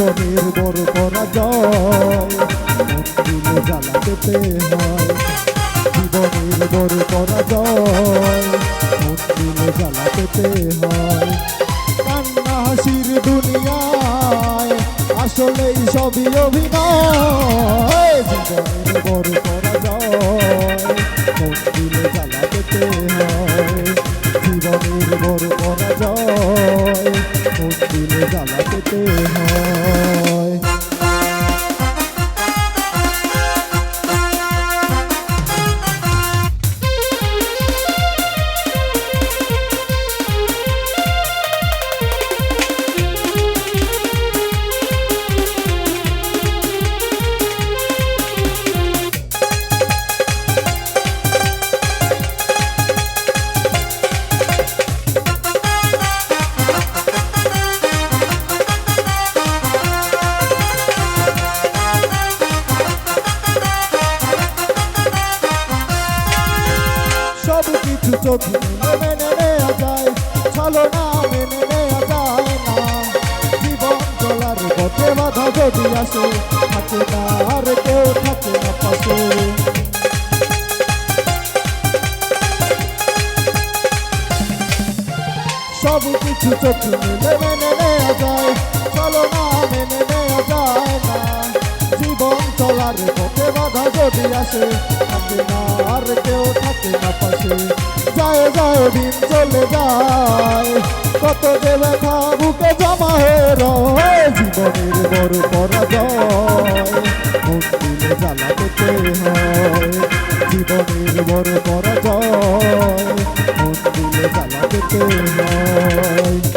ধনের বড় পরাজয় জ্বালা পেতে হয়। জীবনের বড় পরাজয়, মন্দিরে জ্বালা পেতে হয়। কান্না হাসির দুনিয়ায় আসলেই সবই অভিনয়। জ্বালা পেতে হয়। চোখে মেনে নেওয়া যায়, চলো না মেনে নেওয়া যায় না জীবন চলার পথে বাধা যদি আসে থাকে না আর কেউ থাকে না পাশে সব কিছু চোখে মেনে নেওয়া যায় চলো না মেনে নেওয়া যায় না। চলার পথে বাধা যদি আসে, থাকে না আর কেউ থাকে না পাশে। যায় যায়, দিন চলে যায়। কত যে ব্যথা বুকে জমা হয়ে রয়, জীবনের বড় পরাজয়। মন্দিরে জ্বালা পেতে হয়, জীবনের বড় পরাজয়। মন্দিরে জ্বালা পেতে হয়।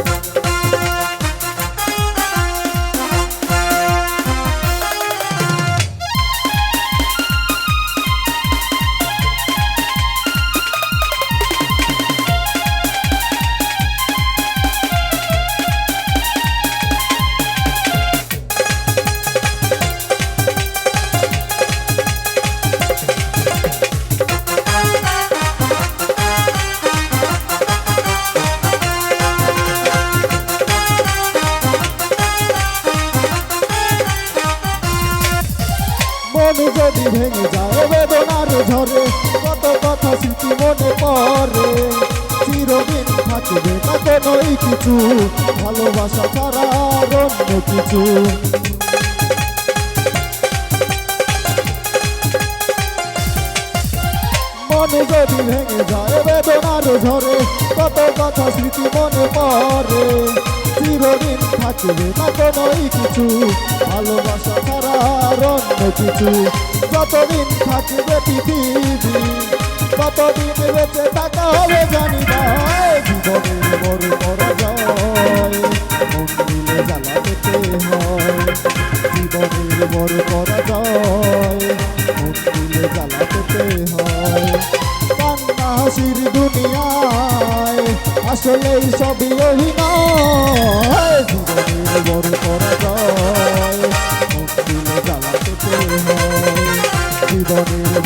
মন যদি ভেঙে যায় বেদনার ঝরে, কত কথা স্মৃতি মনে পড়ে। চিরদিন থাকবে না কোনোই কিছু, ভালোবাসা ছাড়া অন্য কিছু। মনে যদি ভেঙে যায় বেদনার ঝরে, কত কথা স্মৃতি মনে পড়ে। চিরদিন থাকবে না কোনোই কিছু, ভালোবাসা ছাড়া অন্য কিছু যতদিন থাকবে পৃথিবী ততদিন বেঁচে থাকা হবে জানি না। জীবনের বড় পরাজয়, মন দিলে জ্বালা পেতে হয়। জীবনের বড় পরাজয়, মন দিলে জ্বালা পেতে হয়। কান্না হাসির দুনিয়ায়, আসলেই সবই অভিনয়। জীবনের বড় মন জীবনের